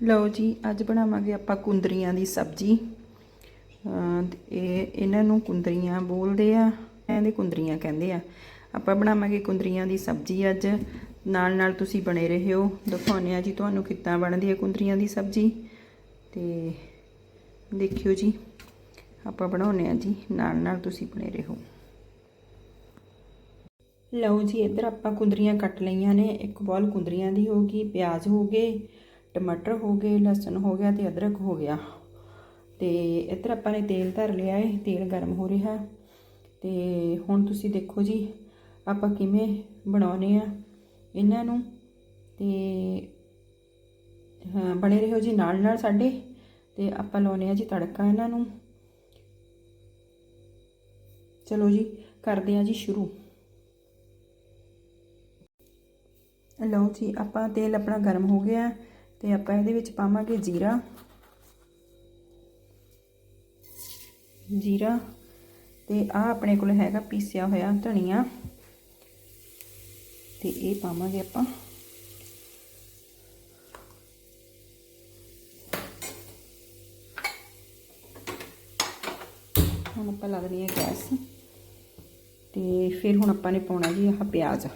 ਲਓ ਜੀ, ਅੱਜ ਬਣਾਵਾਂਗੇ ਆਪਾਂ ਕੁੰਦਰੀਆਂ ਦੀ ਸਬਜ਼ੀ। ਇਹ ਇਹਨਾਂ ਨੂੰ ਕੁੰਦਰੀਆਂ ਬੋਲਦੇ ਆ, ਇਹਦੇ ਕੁੰਦਰੀਆਂ ਕਹਿੰਦੇ ਆ। ਆਪਾਂ ਬਣਾਵਾਂਗੇ ਕੁੰਦਰੀਆਂ ਦੀ ਸਬਜ਼ੀ ਅੱਜ। ਨਾਲ ਨਾਲ ਤੁਸੀਂ ਬਣੇ ਰਹਿਓ ਦਿਖਾਉਂਦੇ ਆ ਜੀ ਤੁਹਾਨੂੰ ਕਿੱਦਾਂ ਬਣਦੀ ਹੈ ਕੁੰਦਰੀਆਂ ਦੀ ਸਬਜ਼ੀ। ਤੇ ਦੇਖਿਓ ਜੀ, ਆਪਾਂ ਬਣਾਉਂਦੇ ਆ ਜੀ। ਨਾਲ ਨਾਲ ਤੁਸੀਂ ਬਣੇ ਰਹੋ। ਲਓ ਜੀ, ਇੱਧਰ ਆਪਾਂ ਕੁੰਦਰੀਆਂ ਕੱਟ ਲਈਆਂ ਨੇ। ਇੱਕ ਬੋਲ ਕੁੰਦਰੀਆਂ ਦੀ ਹੋ ਗਈ, ਪਿਆਜ਼ ਹੋ ਗਏ। ਟਮਾਟਰ ਹੋ ਗਏ, ਲਸਣ ਹੋ ਗਿਆ ਤੇ ਅਦਰਕ ਹੋ ਗਿਆ। ਤੇ ਇੱਧਰ ਆਪਾਂ ਨੇ ਤੇਲ ਧਰ ਲਿਆ ਹੈ ਤੇਲ ਗਰਮ ਹੋ ਰਿਹਾ। ਤੇ ਹੁਣ ਤੁਸੀਂ ਦੇਖੋ ਜੀ, ਆਪਾਂ ਕਿਵੇਂ ਬਣਾਉਨੇ ਆ ਇਹਨਾਂ ਨੂੰ। ਤੇ, ਹਾਂ, ਬਣੇ ਰਹੋ ਜੀ ਨਾਲ ਨਾਲ ਸਾਡੇ। ਤੇ ਆਪਾਂ ਲਾਉਨੇ ਆ ਜੀ ਤੜਕਾ ਇਹਨਾਂ ਨੂੰ। ਚਲੋ ਜੀ, ਕਰਦੇ ਆ ਜੀ ਸ਼ੁਰੂ। ਲਓ ਜੀ, ਆਪਾਂ ਤੇਲ ਆਪਣਾ ਗਰਮ ਹੋ ਗਿਆ। ਤੇ ਆਪਾਂ ਇਹਦੇ ਵਿੱਚ ਪਾਵਾਂਗੇ ਜੀਰਾ। ਜੀਰਾ ਤੇ ਆ ਆਪਣੇ ਕੋਲ ਹੈਗਾ ਪੀਸਿਆ ਹੋਇਆ ਧਨੀਆ। ਤੇ ਇਹ ਪਾਵਾਂਗੇ ਆਪਾਂ। ਹੁਣ ਆਪਾਂ ਲੱਗਣੀ ਹੈ ਗੈਸ। ਤੇ ਫਿਰ ਹੁਣ ਆਪਾਂ ਨੇ ਪਾਉਣਾ ਜੀ ਆਹ ਪਿਆਜ਼।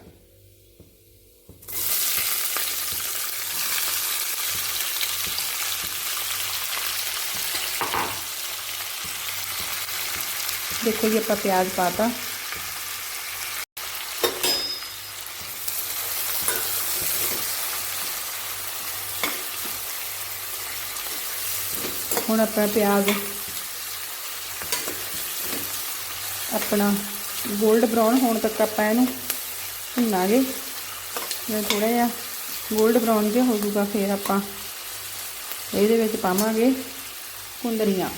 ਦੇਖੋ ਜੀ ਆਪਾਂ ਪਿਆਜ਼ ਪਾਤਾ। ਹੁਣ ਆਪਣਾ ਪਿਆਜ਼ ਆਪਣਾ 골ਡ ਬ੍ਰਾਊਨ ਹੋਣ ਤੱਕ ਆਪਾਂ ਇਹਨੂੰ ਭੁੰਨਾਂਗੇ। ਜੇ ਥੋੜਾ ਜਿਹਾ 골ਡ ਬ੍ਰਾਊਨ ਜਿਹਾ ਹੋ ਜਾਊਗਾ ਫਿਰ ਆਪਾਂ ਇਹਦੇ ਵਿੱਚ ਪਾਵਾਂਗੇ ਕੁੰਦਰੀਆਂ।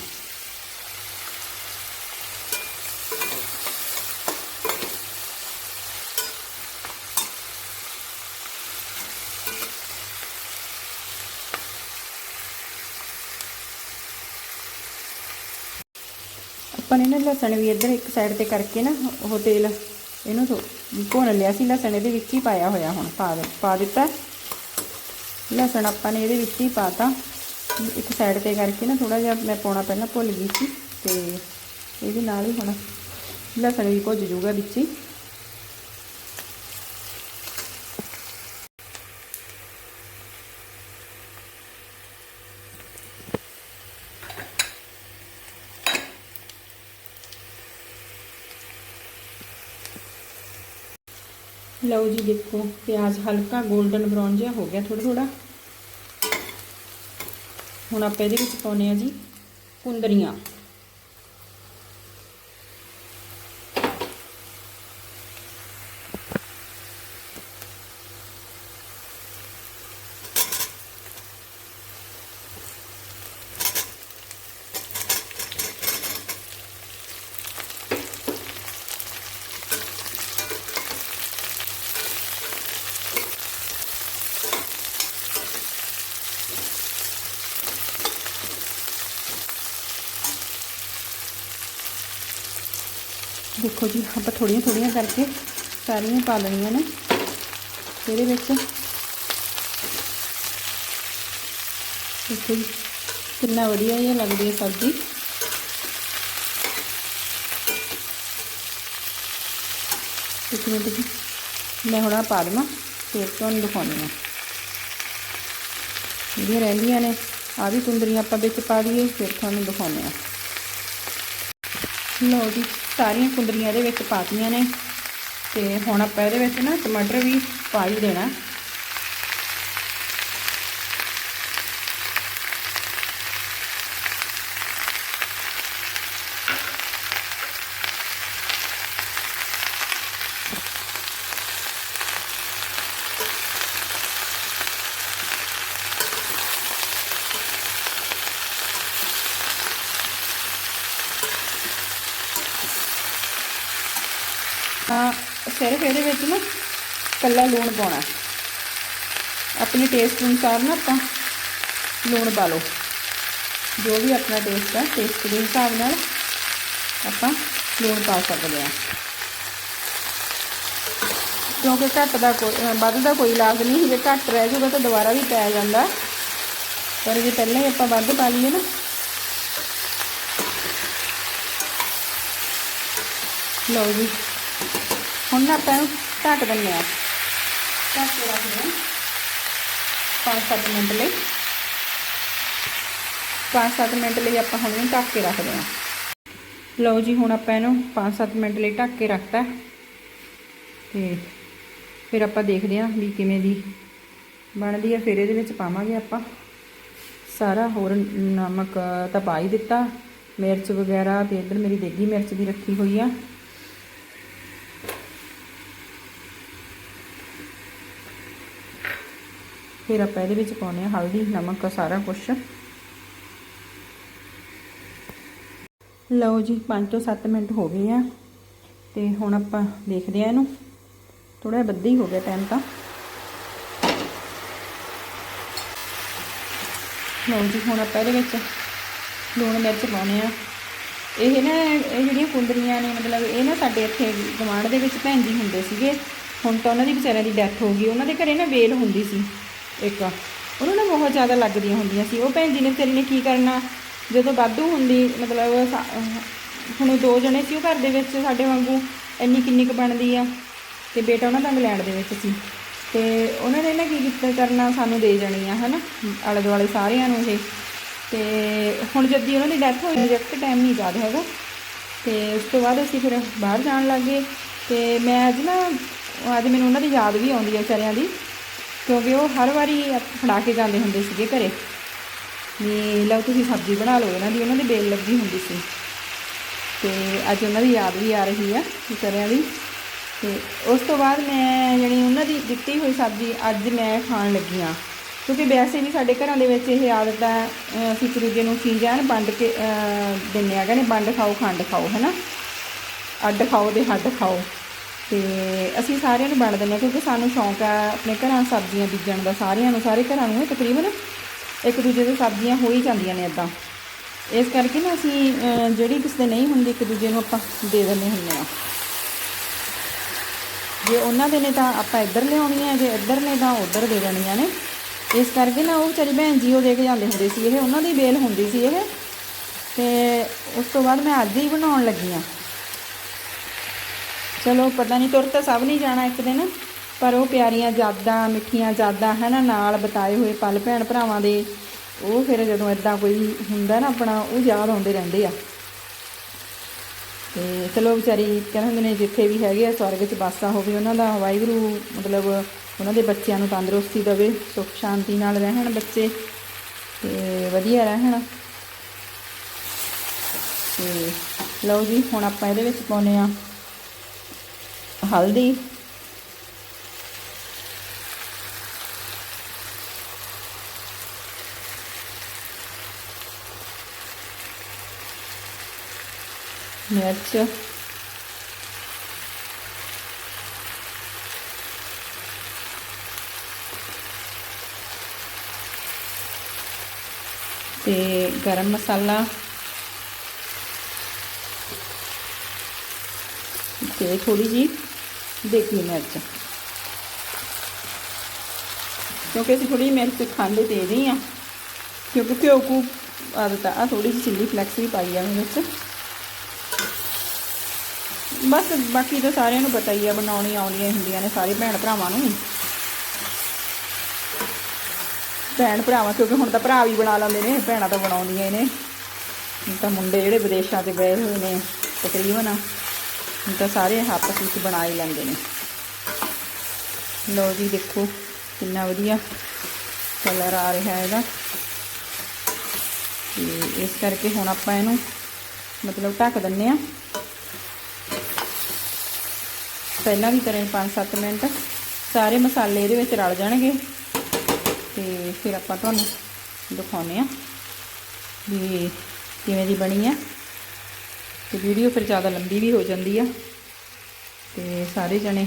ਆਪਾਂ ਨੇ ਨਾ ਲਸਣ ਵੀ ਇੱਧਰ ਇੱਕ ਸਾਈਡ ਤੇ ਕਰਕੇ ਨਾ ਉਹ ਤੇਲ ਇਹਨੂੰ ਭੁੰਨ ਲਿਆ ਸੀ, ਲਸਣ ਇਹਦੇ ਵਿੱਚ ਹੀ ਪਾਇਆ ਹੋਇਆ ਹੁਣ, ਪਾ ਦੇ, ਪਾ ਦਿੱਤਾ। ਲਸਣ ਆਪਾਂ ਨੇ ਇਹਦੇ ਵਿੱਚ ਹੀ ਪਾਤਾ। ਇੱਕ ਸਾਈਡ ਤੇ ਕਰਕੇ ਨਾ ਥੋੜਾ ਜਿਹਾ ਮੈਂ ਪਾਉਣਾ ਪਹਿਲਾਂ ਭੁੱਲ ਗਈ ਸੀ ਤੇ ਇਹਦੇ ਨਾਲ ਹੀ ਹੁਣ ਲਸਣ ਵੀ ਭੁੱਜ ਜੂਗਾ ਵਿੱਚ ਹੀ। ਲਓ ਜੀ ਦੇਖੋ, ਪਿਆਜ਼ ਹਲਕਾ 골ਡਨ ਬ੍ਰਾਊਨ ਜਿਹਾ ਹੋ ਗਿਆ ਥੋੜਾ ਥੋੜਾ ਹੁਣ ਆਪਾਂ ਇਹਦੇ ਵਿੱਚ ਪਾਉਨੇ ਆ ਜੀ ਕੁੰਦਰੀਆਂ। ਦੇਖੋ ਜੀ, ਆਪਾਂ ਥੋੜੀਆਂ ਥੋੜੀਆਂ ਕਰਕੇ ਸਾਰੀਆਂ ਪਾ ਲੈਣੀਆਂ ਨੇ। ਇਹਦੇ ਵਿੱਚ ਦੇਖੋ ਜੀ, ਕਿੰਨਾ ਵਧੀਆ ਜਿਹਾ ਲੱਗਦੀ ਹੈ ਸਬਜ਼ੀ। ਇੱਕ ਮਿੰਟ ਜੀ, ਮੈਂ ਹੁਣ ਆ ਪਾ ਦੇਵਾਂ, ਫਿਰ ਤੁਹਾਨੂੰ ਦਿਖਾਉਂਦੀ ਹਾਂ। ਜਿਹੜੀਆਂ ਰਹਿੰਦੀਆਂ ਨੇ ਆ ਵੀ ਕੁੰਦਰੀਆਂ ਆਪਾਂ ਵਿੱਚ ਪਾ ਦਈਏ, ਫਿਰ ਤੁਹਾਨੂੰ ਦਿਖਾਉਂਦੇ ਹਾਂ। ਲਓ ਜੀ ਸਾਰੀਆਂ ਕੁੰਦਰੀਆਂ ਇਹਦੇ ਵਿੱਚ ਪਾਤੀਆਂ ਨੇ। ਤੇ ਹੁਣ ਆਪਾਂ ਇਹਦੇ ਵਿੱਚ ਨਾ ਟਮਾਟਰ ਵੀ ਪਾ ਹੀ ਦੇਣਾ। ਤਾਂ ਸਿਰਫ ਇਹਦੇ ਵਿੱਚ ਨਾ ਕੱਲਾ ਲੂਣ ਪਾਉਣਾ। ਆਪਣੇ ਟੇਸਟ ਅਨੁਸਾਰ ਨਾ ਆਪਾਂ ਲੂਣ ਪਾ ਲਓ। ਜੋ ਵੀ ਆਪਣਾ ਟੇਸਟ ਹੈ ਟੇਸਟ ਦੇ ਹਿਸਾਬ ਨਾਲ ਆਪਾਂ ਲੂਣ ਪਾ ਸਕਦੇ ਹਾਂ ਕਿਉਂਕਿ ਘੱਟ ਦਾ ਕੋਈ ਵੱਧ ਦਾ ਕੋਈ ਇਲਾਜ ਨਹੀਂ, ਜੇ ਘੱਟ ਰਹਿ ਜਾਊਗਾ ਤਾਂ ਦੁਬਾਰਾ ਵੀ ਪੈ ਜਾਂਦਾ। ਪਰ ਜੇ ਪਹਿਲਾਂ ਹੀ ਆਪਾਂ ਵੱਧ ਪਾ ਲਈਏ ਨਾ, ਲਓ ਜੀ। ਹੁਣ ਨਾ ਆਪਾਂ ਇਹਨੂੰ ਢੱਕ ਦਿੰਦੇ ਆ ਢੱਕ ਕੇ ਰੱਖਦੇ ਹਾਂ। 5-7 ਮਿੰਟ ਲਈ। 5-7 ਮਿੰਟ ਲਈ ਆਪਾਂ ਹੁਣ ਇਹਨੂੰ ਢੱਕ ਕੇ ਰੱਖਦੇ ਹਾਂ। ਲਓ ਜੀ, ਹੁਣ ਆਪਾਂ ਇਹਨੂੰ 5-7 ਮਿੰਟ ਲਈ ਢੱਕ ਕੇ ਰੱਖਤਾ। ਤੇ ਫਿਰ ਆਪਾਂ ਦੇਖਦੇ ਹਾਂ ਵੀ ਕਿਵੇਂ ਦੀ ਬਣਦੀ ਹੈ ਫਿਰ ਇਹਦੇ ਵਿੱਚ ਪਾਵਾਂਗੇ ਆਪਾਂ ਸਾਰਾ ਹੋਰ ਨਮਕ ਤਾਂ ਪਾ ਹੀ ਦਿੱਤਾ। ਮਿਰਚ ਵਗੈਰਾ ਤੇ ਇੱਧਰ ਮੇਰੀ ਦੇਗੀ ਮਿਰਚ ਦੀ ਰੱਖੀ ਹੋਈ ਆ। ਫਿਰ ਆਪਾਂ ਇਹਦੇ ਵਿੱਚ ਪਾਉਨੇ ਆ ਹਲਦੀ, ਨਮਕ, ਸਾਰਾ ਕੁਝ ਲਓ ਜੀ 5 ਤੋਂ 7 ਮਿੰਟ ਹੋ ਗਏ ਆ ਤੇ ਹੁਣ ਆਪਾਂ ਦੇਖਦੇ ਆ ਇਹਨੂੰ। ਥੋੜਾ ਬੱਦੀ ਹੋ ਗਿਆ ਟਾਈਮ ਤਾਂ। ਲਓ ਜੀ, ਹੁਣ ਆਪਾਂ ਇਹਦੇ ਵਿੱਚ ਲੂਣ ਮਿਰਚ ਪਾਉਨੇ ਆ ਇਹ ਨਾ, ਇਹ ਜਿਹੜੀਆਂ ਕੁੰਦਰੀਆਂ ਨੇ, ਮਤਲਬ ਇਹ ਨਾ ਸਾਡੇ ਇੱਥੇ ਗਵਾਂਢ ਦੇ ਵਿੱਚ ਭੈਣ ਜੀ ਹੁੰਦੇ ਸੀਗੇ। ਹੁਣ ਤਾਂ ਉਹਨਾਂ ਦੀ ਵਿਚਾਰਿਆਂ ਦੀ ਡੈਥ ਹੋ ਗਈ, ਉਹਨਾਂ ਦੇ ਘਰੇ ਨਾ ਵੇਲ ਹੁੰਦੀ ਸੀ। ਇੱਕ, ਉਹਨੂੰ ਨਾ ਬਹੁਤ ਜ਼ਿਆਦਾ ਲੱਗਦੀਆਂ ਹੁੰਦੀਆਂ ਸੀ। ਉਹ ਭੈਣ ਜੀ ਨੇ ਵਿਚਾਰੀ ਨੇ ਕੀ ਕਰਨਾ? ਜਦੋਂ ਵਾਧੂ ਹੁੰਦੀ, ਮਤਲਬ ਸਾ- ਹੁਣ ਉਹ ਦੋ ਜਣੇ ਸੀ ਉਹ ਘਰ ਦੇ ਵਿੱਚ, ਸਾਡੇ ਵਾਂਗੂ ਇੰਨੀ ਕਿੰਨੀ ਕੁ ਬਣਦੀ ਆ। ਤੇ ਬੇਟਾ ਉਹਨਾਂ ਦਾ ਇੰਗਲੈਂਡ ਦੇ ਵਿੱਚ ਸੀ। ਤੇ ਉਹਨਾਂ ਨੇ ਨਾ ਕੀ ਕੀਤਾ ਕਰਨਾ? ਸਾਨੂੰ ਦੇ ਜਾਣੀ ਆ, ਹਨਾ? ਆਲੇ ਦੁਆਲੇ ਸਾਰਿਆਂ ਨੂੰ ਇਹ। ਤੇ ਹੁਣ ਜਦ ਦੀ ਉਹਨਾਂ ਦੀ ਡੈਥ ਹੋਈ ਐਗਜ਼ੈਕਟ ਟਾਈਮ ਨਹੀਂ ਯਾਦ ਹੈਗਾ। ਤੇ ਉਸ ਤੋਂ ਬਾਅਦ ਅਸੀਂ ਫਿਰ ਬਾਹਰ ਜਾਣ ਲੱਗੇ ਤੇ ਮੈਂ ਅੱਜ ਨਾ, ਅੱਜ ਮੈਨੂੰ ਉਹਨਾਂ ਦੀ ਯਾਦ ਵੀ ਆਉਂਦੀ ਹੈ ਵਿਚਾਰਿਆਂ ਦੀ। ਕਿਉਂਕਿ ਉਹ ਹਰ ਵਾਰੀ ਫੜਾ ਕੇ ਜਾਂਦੇ ਹੁੰਦੇ ਸੀਗੇ ਘਰੇ। ਵੀ ਲਓ ਤੁਸੀਂ ਸਬਜ਼ੀ ਬਣਾ ਲਓ, ਇਹਨਾਂ ਦੀ, ਉਹਨਾਂ ਦੀ ਬੇਲ ਲੱਗੀ ਹੁੰਦੀ ਸੀ। ਤੇ ਅੱਜ ਉਹਨਾਂ ਦੀ ਯਾਦ ਵੀ ਆ ਰਹੀ ਆ, ਵਿਚਾਰਿਆਂ ਦੀ। ਤੇ ਉਸ ਤੋਂ ਬਾਅਦ ਮੈਂ ਜਿਹੜੀ ਉਹਨਾਂ ਦੀ ਦਿੱਤੀ ਹੋਈ ਸਬਜ਼ੀ ਅੱਜ ਮੈਂ ਖਾਣ ਲੱਗੀ ਆ ਕਿਉਂਕਿ ਵੈਸੇ ਵੀ ਸਾਡੇ ਘਰਾਂ ਦੇ ਵਿੱਚ ਇਹ ਆਦਤ ਹੈ ਅਸੀਂ ਇੱਕ ਦੂਜੇ ਨੂੰ ਚੀਜ਼ਾਂ ਨਾ ਵੰਡ ਕੇ, ਅਹ, ਦਿੰਦੇ ਆ ਕਹਿੰਦੇ ਵੰਡ ਖਾਓ, ਖੰਡ ਖਾਓ, ਹੈਨਾ? ਅੱਡ ਖਾਓ ਤੇ ਹੱਡ ਖਾਓ। ਤੇ ਅਸੀਂ ਸਾਰਿਆਂ ਨੂੰ ਵੰਡ ਦਿੰਦੇ ਹਾਂ ਕਿਉਂਕਿ ਸਾਨੂੰ ਸ਼ੌਂਕ ਆ ਆਪਣੇ ਘਰਾਂ ਸਬਜ਼ੀਆਂ ਬੀਜਣ ਦਾ, ਸਾਰਿਆਂ ਨੂੰ, ਸਾਰੇ ਘਰਾਂ ਨੂੰ ਤਕਰੀਬਨ ਇੱਕ ਦੂਜੇ ਦੇ ਸਬਜ਼ੀਆਂ ਹੋ ਹੀ ਜਾਂਦੀਆਂ ਨੇ ਇਦਾਂ ਇਸ ਕਰਕੇ ਨਾ ਅਸੀਂ ਜਿਹੜੀ ਕਿਸੇ ਦੇ ਨਹੀਂ ਹੁੰਦੀ ਇੱਕ ਦੂਜੇ ਨੂੰ ਆਪਾਂ ਦੇ ਦਿੰਦੇ ਹੁੰਦੇ ਆ ਜੇ ਉਹਨਾਂ ਦੇ ਨੇ ਤਾਂ ਆਪਾਂ ਇੱਧਰ ਲਿਆਉਣੀਆਂ ਜੇ ਇੱਧਰ ਨੇ ਤਾਂ ਉੱਧਰ ਦੇ ਦੇਣੀਆਂ ਨੇ। ਇਸ ਕਰਕੇ ਨਾ ਉਹ ਵਿਚਾਰੀ ਭੈਣ ਜੀ ਉਹ ਦੇ ਕੇ ਜਾਂਦੇ ਹੁੰਦੇ ਸੀ, ਇਹ ਉਹਨਾਂ ਦੀ ਬੇਲ ਹੁੰਦੀ ਸੀ ਇਹ। ਤੇ ਉਸ ਤੋਂ ਬਾਅਦ ਮੈਂ ਅੱਜ ਹੀ ਬਣਾਉਣ ਲੱਗੀ ਆ ਚਲੋ ਪਤਾ ਨਹੀਂ ਤੁਰ ਤਾਂ ਸਭ ਨਹੀਂ ਜਾਣਾ ਇੱਕ ਦਿਨ, ਪਰ ਉਹ ਪਿਆਰੀਆਂ ਯਾਦਾਂ, ਮਿੱਠੀਆਂ ਯਾਦਾਂ ਹੈ ਨਾ, ਨਾਲ ਬਿਤਾਏ ਹੋਏ ਪਲ ਭੈਣ ਭਰਾਵਾਂ ਦੇ, ਉਹ ਫਿਰ ਜਦੋਂ ਇਦਾਂ ਕੋਈ ਹੁੰਦਾ ਨਾ ਆਪਣਾ, ਉਹ ਯਾਦ ਆਉਂਦੇ ਰਹਿੰਦੇ ਆ। ਤੇ ਚਲੋ ਵਿਚਾਰੀ ਕਹਿੰਦੇ ਹੁੰਦੇ ਨੇ ਜਿੱਥੇ ਵੀ ਹੈਗੇ ਆ, ਸਵਰਗ 'ਚ ਵਾਸਾ ਹੋਵੇ ਉਹਨਾਂ ਦਾ, ਵਾਹਿਗੁਰੂ ਮਤਲਬ ਉਹਨਾਂ ਦੇ ਬੱਚਿਆਂ ਨੂੰ ਤੰਦਰੁਸਤੀ ਦੇਵੇ, ਸੁੱਖ ਸ਼ਾਂਤੀ ਨਾਲ ਰਹਿਣ ਬੱਚੇ, ਤੇ ਵਧੀਆ ਰਹਿਣ। ਤੇ ਲਓ ਜੀ, ਹੁਣ ਆਪਾਂ ਇਹਦੇ ਵਿੱਚ ਪਾਉਨੇ ਆ ਹਲਦੀ। ਮਿਰਚ। ਤੇ ਗਰਮ ਮਸਾਲਾ। ਤੇ ਥੋੜੀ ਜੀ ਦੇਗੀ ਮਿਰਚ ਕਿਉਂਕਿ ਅਸੀਂ ਥੋੜੀ ਮਿਰਚ ਖਾਂਦੇ ਦੇ ਰਹੀ ਆ ਕਿਉਂਕਿ ਘਿਓ ਕੂ ਆਦਤ ਆ ਥੋੜੀ ਜਿਹੀ ਚਿੱਲੀ ਫਲੈਕਸ ਵੀ ਪਾਈ ਆ ਉਹਦੇ ਵਿੱਚ। ਬਸ ਬਾਕੀ ਤਾਂ ਸਾਰਿਆਂ ਨੂੰ ਪਤਾ ਹੀ ਆ ਬਣਾਉਣੀ ਆਉਂਦੀਆਂ ਹੁੰਦੀਆਂ ਨੇ ਸਾਰੇ ਭੈਣ ਭਰਾਵਾਂ ਨੂੰ ਭੈਣ ਭਰਾਵਾਂ, ਕਿਉਂਕਿ ਹੁਣ ਤਾਂ ਭਰਾ ਵੀ ਬਣਾ ਲੈਂਦੇ ਨੇ, ਭੈਣਾਂ ਤਾਂ ਬਣਾਉਂਦੀਆਂ ਹੀ ਨੇ। ਤਾਂ ਮੁੰਡੇ ਜਿਹੜੇ ਵਿਦੇਸ਼ਾਂ 'ਚ ਗਏ ਹੋਏ ਨੇ, ਤਕਰੀਬਨ। ਹੁਣ ਤਾਂ ਸਾਰੇ ਆਪਸ ਵਿੱਚ ਬਣਾ ਹੀ ਲੈਂਦੇ ਨੇ। ਲਓ ਜੀ ਦੇਖੋ, ਕਿੰਨਾ ਵਧੀਆ ਕਲਰ ਆ ਰਿਹਾ ਹੈ ਇਹਦਾ। ਤੇ ਇਸ ਕਰਕੇ ਹੁਣ ਆਪਾਂ ਇਹਨੂੰ ਮਤਲਬ ਢੱਕ ਦਿੰਨੇ ਆ ਪਹਿਲਾਂ ਵੀ ਤਰ੍ਹਾਂ 5-7 ਮਿੰਟ ਸਾਰੇ ਮਸਾਲੇ ਇਹਦੇ ਵਿੱਚ ਰਲ ਜਾਣਗੇ। ਤੇ ਫਿਰ ਆਪਾਂ ਤੁਹਾਨੂੰ ਦਿਖਾਉਨੇ ਆ ਵੀ ਕਿਵੇਂ ਦੀ ਬਣੀ ਆ ਤੇ ਵੀਡੀਓ ਫਿਰ ਜ਼ਿਆਦਾ ਲੰਬੀ ਵੀ ਹੋ ਜਾਂਦੀ ਆ। ਤੇ ਸਾਰੇ ਜਣੇ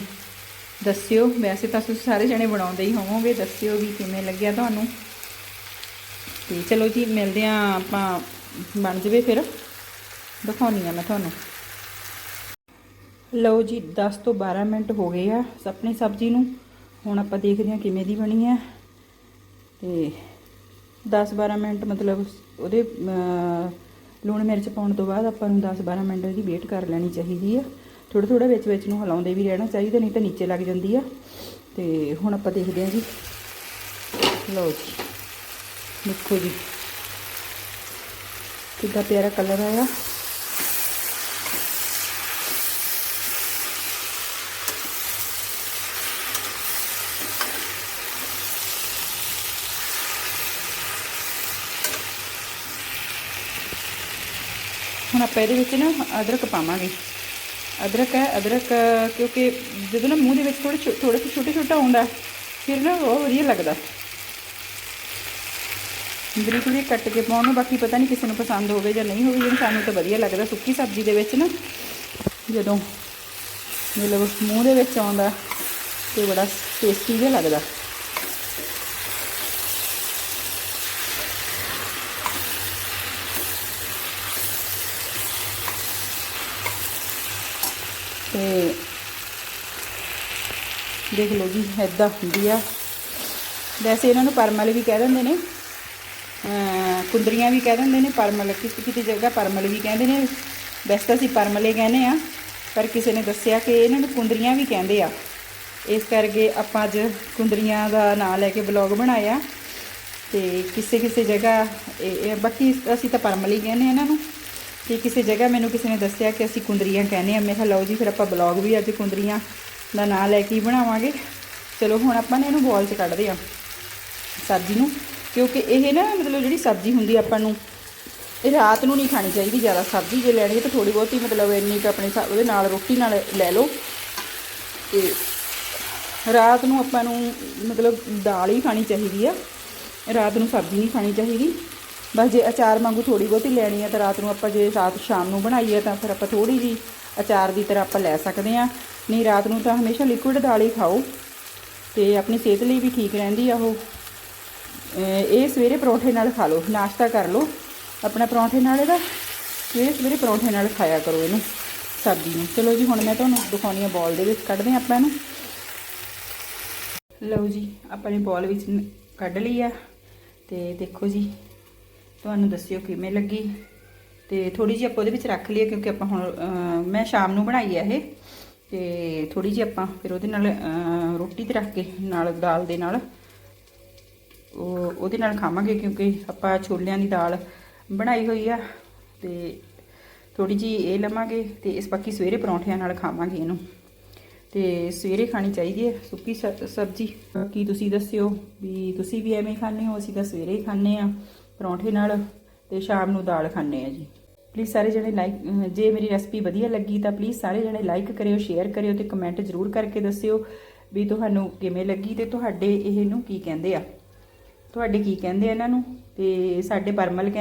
ਦੱਸਿਓ, ਵੈਸੇ ਤਾਂ ਤੁਸੀਂ ਸਾਰੇ ਜਣੇ ਬਣਾਉਂਦੇ ਹੀ ਹੋਵੋਗੇ, ਦੱਸਿਓ ਵੀ ਕਿਵੇਂ ਲੱਗਿਆ ਤੁਹਾਨੂੰ। ਤੇ ਚਲੋ ਜੀ, ਮਿਲਦੇ ਆ ਆਪਾਂ, ਬਣ ਜਵੇ ਫਿਰ। ਦਿਖਾਉਣੀ ਆ ਮੈਂ ਤੁਹਾਨੂੰ। ਲਓ ਜੀ 10 ਤੋਂ 12 ਮਿੰਟ ਹੋ ਗਏ ਆ ਆਪਣੀ ਸਬਜ਼ੀ ਨੂੰ। ਹੁਣ ਆਪਾਂ ਦੇਖਦੇ ਹਾਂ ਕਿਵੇਂ ਦੀ ਬਣੀ ਹੈ ਤੇ 10-12 ਮਿੰਟ ਮਤਲਬ ਉਹਦੇ ਲੂਣ ਮਿਰਚ ਪਾਉਣ ਤੋਂ ਬਾਅਦ ਆਪਾਂ ਨੂੰ 10-12 ਮਿੰਟ ਦੀ ਵੇਟ ਕਰ ਲੈਣੀ ਚਾਹੀਦੀ ਆ। ਥੋੜਾ ਥੋੜਾ ਵਿੱਚ ਵਿੱਚ ਨੂੰ ਹਿਲਾਉਂਦੇ ਵੀ ਰਹਿਣਾ ਚਾਹੀਦਾ, ਨਹੀਂ ਤਾਂ ਨੀਚੇ ਲੱਗ ਜਾਂਦੀ ਆ। ਤੇ ਹੁਣ ਆਪਾਂ ਦੇਖਦੇ ਹਾਂ ਜੀ। ਲਓ ਜੀ, ਦੇਖੋ ਜੀ। ਕਿੰਨਾ ਪਿਆਰਾ ਕਲਰ ਆਇਆ। ਹੁਣ ਆਪਾਂ ਇਹਦੇ ਵਿੱਚ ਨਾ ਅਦਰਕ ਪਾਵਾਂਗੇ। ਅਦਰਕ ਹੈ, ਅਦਰਕ, ਕਿਉਂਕਿ ਜਦੋਂ ਨਾ ਮੂੰਹ ਦੇ ਵਿੱਚ ਥੋੜੇ ਥੋੜੇ ਛੋਟੇ ਛੋਟਾ ਛੋਟਾ ਆਉਂਦਾ ਫਿਰ ਨਾ ਉਹ ਵਧੀਆ ਲੱਗਦਾ। ਬਰੀਕ ਬਰੀਕ ਕੱਟ ਕੇ ਪਾਉਣ ਨੂੰ, ਬਾਕੀ ਪਤਾ ਨਹੀਂ ਕਿਸੇ ਨੂੰ ਪਸੰਦ ਹੋਵੇ ਜਾਂ ਨਹੀਂ ਹੋਵੇ ਜਿਵੇਂ ਸਾਨੂੰ ਤਾਂ ਵਧੀਆ ਲੱਗਦਾ ਸੁੱਕੀ ਸਬਜ਼ੀ ਦੇ ਵਿੱਚ ਨਾ। ਜਦੋਂ ਮਤਲਬ ਮੂੰਹ ਦੇ ਵਿੱਚ ਆਉਂਦਾ ਤੇ ਬੜਾ ਟੇਸਟੀ ਜਿਹਾ ਲੱਗਦਾ ਤੇ ਦੇਖ ਲਓ ਜੀ ਐਦਾਂ ਹੁੰਦੀ ਆ। ਵੈਸੇ ਇਹਨਾਂ ਨੂੰ ਪਰਮਲ ਵੀ ਕਹਿ ਦਿੰਦੇ ਨੇ। ਕੁੰਦਰੀਆਂ ਵੀ ਕਹਿ ਦਿੰਦੇ ਨੇ, ਪਰਮਲ ਕਿਤੇ ਕਿਤੇ ਜਗ੍ਹਾ ਪਰਮਲ ਵੀ ਕਹਿੰਦੇ ਨੇ। ਵੈਸੇ ਤਾਂ ਅਸੀਂ ਪਰਮਲੇ ਕਹਿੰਦੇ ਆ, ਪਰ ਕਿਸੇ ਨੇ ਦੱਸਿਆ ਕਿ ਇਹਨਾਂ ਨੂੰ ਕੁੰਦਰੀਆਂ ਵੀ ਕਹਿੰਦੇ ਆ। ਇਸ ਕਰਕੇ ਆਪਾਂ ਅੱਜ ਕੁੰਦਰੀਆਂ ਦਾ ਨਾਂ ਲੈ ਕੇ ਬਲੌਗ ਬਣਾਇਆ। ਤੇ ਕਿਸੇ ਕਿਸੇ ਜਗ੍ਹਾ ਇਹ ਇਹ- ਬਾਕੀ ਅਸੀਂ ਤਾਂ ਪਰਮਲ ਹੀ ਕਹਿੰਦੇ ਆ ਇਹਨਾਂ ਨੂੰ। ਤੇ ਕਿਸੇ ਜਗ੍ਹਾ ਮੈਨੂੰ ਕਿਸੇ ਨੇ ਦੱਸਿਆ ਕਿ ਅਸੀਂ ਕੁੰਦਰੀਆਂ ਕਹਿੰਦੇ ਆ। ਮੈਂ ਕਿਹਾ ਲਓ ਜੀ, ਫਿਰ ਆਪਾਂ ਬਲੌਗ ਵੀ ਅੱਜ ਕੁੰਦਰੀਆਂ ਦਾ ਨਾਂ ਲੈ ਕੇ ਹੀ ਬਣਾਵਾਂਗੇ। ਚਲੋ ਹੁਣ ਆਪਾਂ ਨੇ ਇਹਨੂੰ ਬੋਲ 'ਚ ਕੱਢਦੇ ਆ ਸਬਜ਼ੀ ਨੂੰ, ਕਿਉਂਕਿ ਇਹ ਨਾ ਮਤਲਬ ਜਿਹੜੀ ਸਬਜ਼ੀ ਹੁੰਦੀ ਆਪਾਂ ਨੂੰ, ਇਹ ਰਾਤ ਨੂੰ ਨਹੀਂ ਖਾਣੀ ਚਾਹੀਦੀ ਜ਼ਿਆਦਾ। ਸਬਜ਼ੀ ਜੇ ਲੈਣੀ ਹੈ ਤਾਂ ਥੋੜੀ ਬਹੁਤੀ ਮਤਲਬ ਇੰਨੀ ਕੁ ਆਪਣੇ ਉਹਦੇ ਨਾਲ ਰੋਟੀ ਨਾਲ ਲੈ ਲਓ। ਤੇ ਰਾਤ ਨੂੰ ਆਪਾਂ ਨੂੰ ਮਤਲਬ ਦਾਲ ਹੀ ਖਾਣੀ ਚਾਹੀਦੀ ਆ। ਰਾਤ ਨੂੰ ਸਬਜ਼ੀ ਨਹੀਂ ਖਾਣੀ ਚਾਹੀਦੀ। ਬਸ ਜੇ ਅਚਾਰ ਵਾਂਗੂ ਥੋੜੀ ਬਹੁਤੀ ਲੈਣੀ ਆ ਤਾਂ ਰਾਤ ਨੂੰ ਆਪਾਂ ਜੇ ਰਾਤ ਸ਼ਾਮ ਨੂੰ ਬਣਾਈਏ ਤਾਂ ਫਿਰ ਆਪਾਂ ਥੋੜੀ ਜੀ ਅਚਾਰ ਦੀ ਤਰ੍ਹਾਂ ਆਪਾਂ ਲੈ ਸਕਦੇ ਆ ਨਹੀਂ, ਰਾਤ ਨੂੰ ਤਾਂ ਹਮੇਸ਼ਾ ਲਿਕੁਇਡ ਦਾਲ ਹੀ ਖਾਓ ਤੇ ਆਪਣੀ ਸਿਹਤ ਲਈ ਵੀ ਠੀਕ ਰਹਿੰਦੀ ਆ ਉਹ। ਇਹ ਸਵੇਰੇ ਪਰੌਂਠੇ ਨਾਲ ਖਾ ਲਓ, ਨਾਸ਼ਤਾ ਕਰ ਲਓ। ਆਪਣਾ ਪਰੌਂਠੇ ਨਾਲ ਇਹਦਾ ਸਵੇਰੇ ਸਵੇਰੇ ਪਰੌਂਠੇ ਨਾਲ ਖਾਇਆ ਕਰੋ ਇਹਨੂੰ, ਸਬਜ਼ੀ ਨੂੰ। ਚਲੋ ਜੀ, ਹੁਣ ਮੈਂ ਤੁਹਾਨੂੰ ਦਿਖਾਉਣੀ ਆ ਬੋਲ ਦੇ ਵਿੱਚ, ਕੱਢਦੇ ਹਾਂ ਆਪਾਂ ਇਹਨੂੰ। ਲਓ ਜੀ, ਆਪਾਂ ਨੇ ਬੋਲ ਵਿੱਚ ਕੱਢ ਲਈ ਆ ਤੇ ਦੇਖੋ ਜੀ, ਤੁਹਾਨੂੰ ਦੱਸਿਓ ਕਿਵੇਂ ਲੱਗੀ। ਤੇ ਥੋੜੀ ਜਿਹੀ ਆਪਾਂ ਉਹਦੇ ਵਿੱਚ ਰੱਖ ਲਈਏ ਕਿਉਂਕਿ ਆਪਾਂ ਹੁਣ ਮੈਂ ਸ਼ਾਮ ਨੂੰ ਬਣਾਈ ਆ ਇਹ। ਤੇ ਥੋੜੀ ਜਿਹੀ ਆਪਾਂ ਫਿਰ ਉਹਦੇ ਨਾਲ ਰੋਟੀ ਤੇ ਰੱਖ ਕੇ ਨਾਲ ਦਾਲ ਦੇ ਨਾਲ। ਉਹ, ਉਹਦੇ ਨਾਲ ਖਾਵਾਂਗੇ ਕਿਉਂਕਿ ਆਪਾਂ ਛੋਲਿਆਂ ਦੀ ਦਾਲ ਬਣਾਈ ਹੋਈ ਆ ਤੇ ਥੋੜੀ ਜੀ ਇਹ ਲਵਾਂਗੇ ਤੇ ਇਸ ਬਾਕੀ ਸਵੇਰੇ ਪਰੌਂਠਿਆਂ ਨਾਲ ਖਾਵਾਂਗੇ ਇਹਨੂੰ। ਤੇ ਸਵੇਰੇ ਖਾਣੀ ਚਾਹੀਦੀ ਹੈ ਸੁੱਕੀ ਸ- ਸਬਜ਼ੀ। ਕੀ ਤੁਸੀਂ ਦੱਸਿਓ ਵੀ ਤੁਸੀਂ ਵੀ ਐਵੇਂ ਹੀ ਖਾਂਦੇ ਹੋ, ਅਸੀਂ ਤਾਂ ਸਵੇਰੇ ਹੀ ਖਾਂਦੇ ਆ ਪਰੌਂਠੇ ਨਾਲ ਤੇ ਸ਼ਾਮ ਨੂੰ ਦਾਲ ਖਾਂਦੇ ਆ ਜੀ। ਪਲੀਜ਼ ਸਾਰੇ ਜਣੇ ਲਾਈਕ ਜੇ ਮੇਰੀ ਰੈਸਪੀ ਵਧੀਆ ਲੱਗੀ ਤਾਂ ਪਲੀਜ਼ ਸਾਰੇ ਜਣੇ ਲਾਈਕ ਕਰਿਓ ਸ਼ੇਅਰ ਕਰਿਓ ਤੇ ਕਮੈਂਟ ਜ਼ਰੂਰ ਕਰਕੇ ਦੱਸਿਓ ਵੀ ਤੁਹਾਨੂੰ ਕਿਵੇਂ ਲੱਗੀ ਤੇ ਤੁਹਾਡੇ ਇਹਨੂੰ ਕੀ ਕਹਿੰਦੇ ਆ? ਤੁਹਾਡੇ ਕੀ ਕਹਿੰਦੇ ਆ ਇਹਨਾਂ ਨੂੰ? ਤੇ ਸਾਡੇ ਪਰਮਲ ਕਹਿੰਦੇ